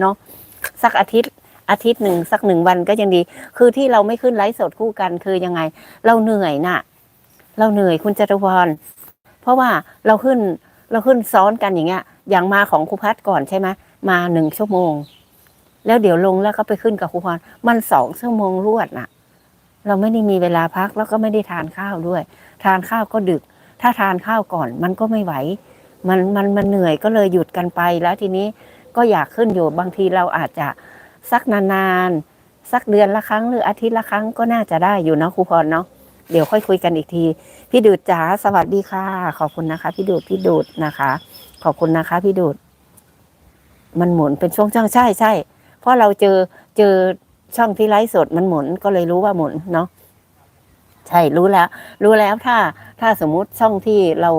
เนาะสักอาทิตย์อาทิตย์หนึ่งสักหนึ่งวันก็ยังดี คือที่เราไม่ขึ้นไลฟ์สดคู่กันคือยังไง เราเหนื่อยน่ะ เราเหนื่อยคุณจตุพรเพราะว่าเราขึ้นเราขึ้นซ้อนกันอย่างเงี้ย อย่างมาของครูพัฒก่อนใช่ไหมมาหนึ่งชั่วโมง แล้วเดี๋ยวลงแล้วก็ไปขึ้นกับครูพรมันสองชั่วโมงรวดน่ะ เราไม่ได้มีเวลาพักแล้วก็ไม่ได้ทานข้าวด้วย ทานข้าวก็ดึก ถ้าทานข้าวก่อน มันก็ไม่ไหว มันมันมันเหนื่อยก็เลยหยุดกันไปแล้วทีนี้ ก็อยากขึ้นอยู่บางทีเราอาจจะสักนานๆสักเดือนละครั้งหรืออาทิตย์ละครั้งก็น่าจะได้อยู่เนาะครูพรเนาะเดี๋ยวค่อยคุยกันอีกที พี่ดูดจ๋าสวัสดีค่ะ ขอบคุณนะคะ พี่ดูดพี่ดูดนะคะ ขอบคุณนะคะ พี่ดูด มันหมุนเป็นช่วงช่างใช่ใช่เพราะเราเจอเจอช่องที่ไลฟ์สดมันหมุนก็เลยรู้ว่าหมุนเนาะใช่รู้แล้ว รู้แล้วถ้าถ้าสมมุติช่องที่เรา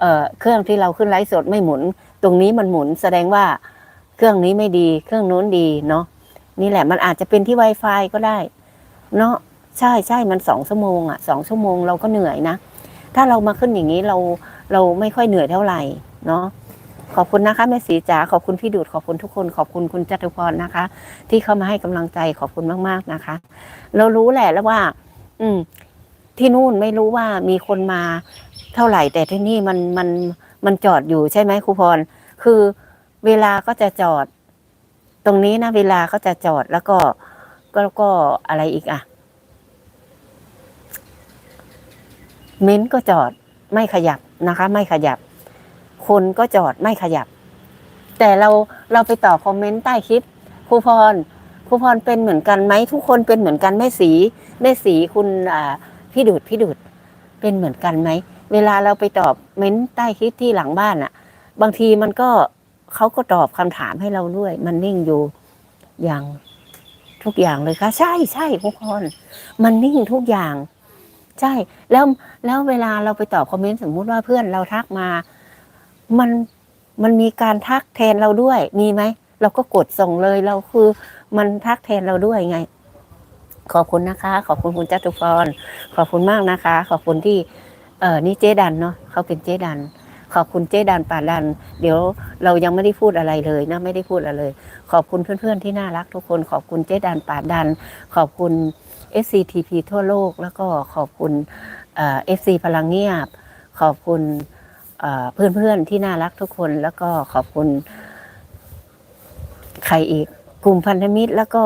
เอ่อเครื่องที่เราขึ้นไลฟ์สดไม่หมุน ตรงนี้มันหมุนแสดงว่า เครื่องนี้ไม่ดีเครื่องโน้นดีเนาะนี่แหละมันอาจจะเป็นที่ Wi-Fi ก็ได้ เนาะใช่ใช่มันสองชั่วโมงอะสองชั่วโมงเราก็เหนื่อยนะ ถ้าเรามาขึ้นอย่างนี้เราเราไม่ค่อยเหนื่อยเท่าไหร่เนาะขอบคุณนะคะแม่สีจ๋าขอบคุณพี่ดูดขอบคุณทุกคนขอบคุณคุณจตุพรนะคะ ที่เข้ามาให้กำลังใจขอบคุณมากๆนะคะ เรารู้แหละแล้วว่า อืม ที่นู่นไม่รู้ว่ามีคนมาเท่าไหร่ แต่ที่นี่มันมันมันจอดอยู่ใช่ไหมครูพร คือ เวลาก็จะจอด ตรงนี้นะ เวลาก็จะจอดแล้วก็ก็ก็อะไรอีกอะเม้นก็จอดไม่ขยับนะคะ ไม่ขยับ คนก็จอดไม่ขยับ แต่เราเราไปตอบคอมเมนต์ใต้คลิปครูพรครูพรเป็นเหมือนกันไหมทุกคนเป็นเหมือนกันแม่สีแม่สีคุณอ่าพี่ดูดพี่ดูดเป็นเหมือนกันไหมเวลาเราไปตอบเม้นใต้คลิปที่หลังบ้านอะบางทีมันก็ เขาก็ตอบคำถามให้เราด้วย มันนิ่งอยู่อย่างทุกอย่างเลยค่ะ ใช่ใช่ทุกคน มันนิ่งทุกอย่าง ใช่แล้วแล้วเวลาเราไปตอบคอมเมนต์สมมุติว่าเพื่อนเราทักมา มันมันมีการทักแทนเราด้วย มีไหมเราก็กดส่งเลยเราคือมันทักแทนเราด้วยไง ขอบคุณนะคะ ขอบคุณคุณจตุพรขอบคุณมากนะคะ ขอบคุณที่เออนี่เจ๊ดันเนาะเขาเป็นเจ๊ดัน ขอบคุณเจ๊ดันป่าดัน เดี๋ยวเรายังไม่ได้พูดอะไรเลยนะไม่ได้พูดอะไรเลย ขอบคุณเพื่อนๆที่น่ารักทุกคน ขอบคุณเจ๊ดันป่าดัน ขอบคุณ SCTP ทั่วโลก แล้วก็ขอบคุณเอฟซีพลังเงียบ ขอบคุณเพื่อนๆที่น่ารักทุกคน แล้วก็ขอบคุณใครอีกกลุ่มพันธมิตรแล้วก็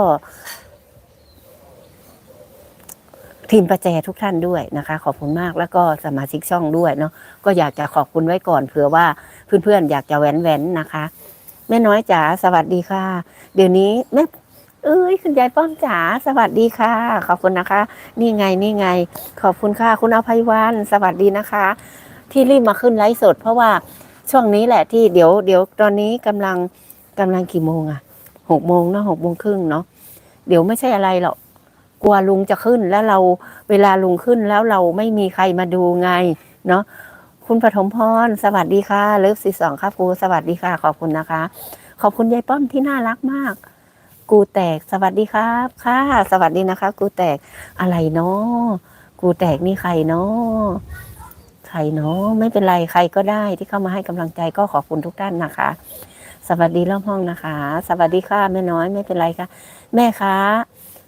ทีมประแจทุกท่านด้วยนะคะ ขอบคุณมากแล้วก็สมาชิกช่องด้วยเนาะก็อยากจะขอบคุณไว้ก่อนเผื่อว่าเพื่อนๆอยากจะแว้นแว้นๆนะคะ แม่น้อยจ๋าสวัสดีค่ะ เดี๋ยวนี้แม่เอ้ยคุณยายป้อมจ๋าสวัสดีค่ะ ขอบคุณนะคะ นี่ไงนี่ไง ขอบคุณค่ะคุณอภัยวันสวัสดีนะคะ ที่รีบมาขึ้นไลฟ์สด เพราะว่าช่วงนี้แหละที่เดี๋ยวเดี๋ยวตอนนี้กำลังกำลังกี่โมงอะหกโมงเนาะหกโมงครึ่งเนาะเดี๋ยวไม่ใช่อะไรหรอก กลัวลุงจะขึ้นแล้วเราเวลาลุงขึ้นแล้วเราไม่มีใครมาดูไง เนาะคุณปฐมพร สวัสดีค่ะ เลิฟสิสองครับครูสวัสดีค่ะ ขอบคุณนะคะ ขอบคุณยายป้อมที่น่ารักมาก กูแตกสวัสดีครับ ค่ะ สวัสดีนะคะ กูแตกอะไรเนาะกูแตกนี่ใครเนาะใครเนาะไม่เป็นไรใครก็ได้ที่เข้ามาให้กำลังใจก็ขอบคุณทุกท่านนะคะสวัสดีรอบห้องนะคะ สวัสดีค่ะแม่น้อยไม่เป็นไรค่ะ แม่คะ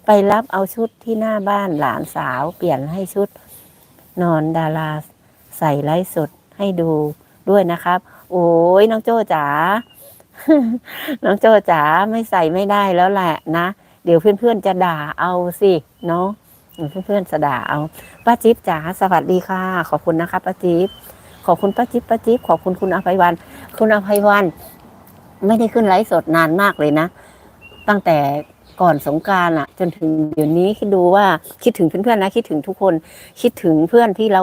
ไปรับเอาชุดที่หน้าบ้านหลานสาวเปลี่ยนให้ชุด นอนดาราใส่ไลฟ์สดให้ดูด้วยนะครับ โอ้ยน้องโจ้จ๋า น้องโจ้จ๋าไม่ใส่ไม่ได้แล้วแหละนะ เดี๋ยวเพื่อนๆจะด่าเอาสิเนาะเดี๋ยวเพื่อนๆจะด่าเอาป้าจิ๊บจ๋าสวัสดีค่ะ ขอบคุณนะคะป้าจิ๊บขอบคุณป้าจิ๊บป้าจิ๊บขอบคุณคุณอภัยวัน คุณอภัยวัน ไม่ได้ขึ้นไลฟ์สดนานมากเลยนะ ตั้งแต่ ก่อนสงการอะจนถึงเดี๋ยวนี้คิดดูว่าคิดถึงเพื่อนๆนะคิดถึงทุกคนคิดถึงเพื่อนที่เรา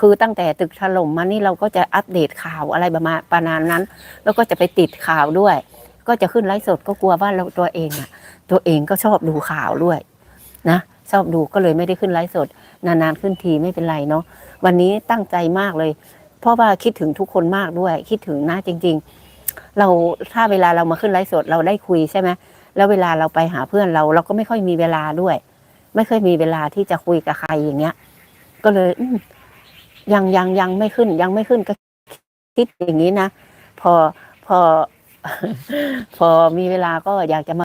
คือตั้งแต่ตึกถล่มมานี่เราก็จะอัปเดตข่าวอะไรประมาณประมาณนั้น แล้วก็จะไปติดข่าวด้วย ก็จะขึ้นไลฟ์สดก็กลัวว่าเราตัวเองอะตัวเองก็ชอบดูข่าวด้วยนะชอบดูก็เลยไม่ได้ขึ้นไลฟ์สด นานๆขึ้นทีไม่เป็นไรเนาะวันนี้ตั้งใจมากเลย เพราะว่าคิดถึงทุกคนมากด้วย คิดถึงนะจริง ๆ เราถ้าเวลาเรามาขึ้นไลฟ์สดเราได้คุยใช่ไหม แล้วเวลาเราไปหาเพื่อนเรา เราก็ไม่ค่อยมีเวลาด้วย ไม่เคอยมีเวลาที่จะคุยกับใครอย่างเงี้ย ก็เลยยังยังยังไม่ขึ้น ยังไม่ขึ้นก็คิดอย่างนี้นะพอพอ พอมีเวลาก็อยากจะมา